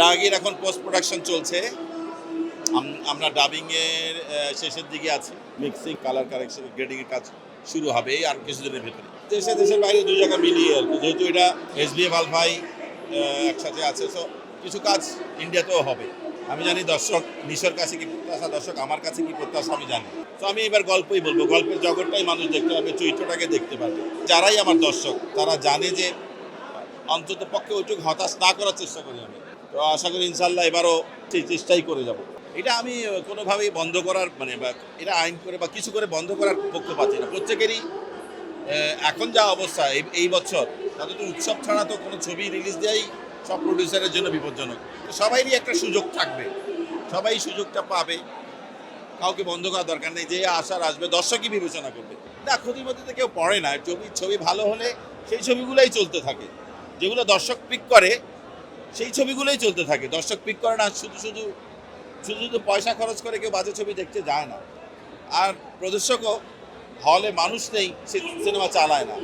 ডাগির এখন post production চলছে। আম- আমরা ডাবিংয়ের শেষের দিকে আছি। মিক্সিং কালার কারেকশন গ্রেডিংয়ের কাজ শুরু হবে আর কিছুদিনের ভেতরে। দেশে, দেশের বাইরে দুই জায়গা মিলিয়ে আর যেহেতু এটা এস বি এফ আলফাই একসাথে আছে সো কিছু কাজ ইন্ডিয়াতেও হবে। আমি জানি দর্শক, নিশোর কাছে কি প্রত্যাশা? দর্শক, আমার কাছে কি প্রত্যাশা আমি জানি। তো আমি এবার গল্পই বলব। গল্পের জগৎটাই মানুষ দেখতে পাবে, চরিত্রটাকে দেখতে পাবে। যারাই আমার দর্শক, তারা জানে যে অন্তত পক্ষে ওইটুকু হতাশ না করার চেষ্টা করি আমি। তো আশা করি ইনশাল্লাহ এবারও সেই চেষ্টাই করে যাব। এটা আমি কোনোভাবেই বন্ধ করার মানে বা এটা আইন করে বা কিছু করে বন্ধ করার পক্ষপাতি না। প্রত্যেকেরই এখন যা অবস্থা এই বছর, তাতে তো উৎসব ছাড়া তো কোনো ছবি রিলিজ দেওয়াই সব প্রডিউসারের জন্য বিপজ্জনক। সবাইরই একটা সুযোগ থাকবে। সবাই সুযোগটা পাবে। কাউকে বন্ধ করার দরকার নেই, যে আসার আসবে, দর্শকই বিবেচনা করবে। না, ক্ষতির মধ্যে কেউ পড়ে না। ছবি ছবি ভালো হলে সেই ছবিগুলোই চলতে থাকে। যেগুলো দর্শক পিক করে, সেই ছবিগুলোই চলতে থাকে। দর্শক পিক করে না, শুধু শুধু শুধু শুধু পয়সা খরচ করে কেউ বাজে ছবি দেখতে যায় না। আর প্রদর্শকও হলে মানুষ নেই, সে সিনেমা চালায় না।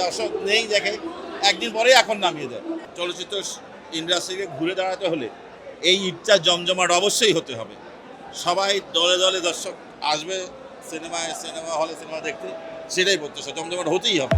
দর্শক নেই দেখে, একদিন পরেই এখন নামিয়ে দেয়। চলচ্চিত্র ইন্ডাস্ট্রিকে ঘুরে দাঁড়াতে হলে এই ঈদটা জমজমাট অবশ্যই হতে হবে। সবাই দলে দলে দর্শক আসবে সিনেমায় সিনেমা হলে সিনেমা দেখতে, সেটাই প্রত্যাশা। জমজমাট হতেই হবে।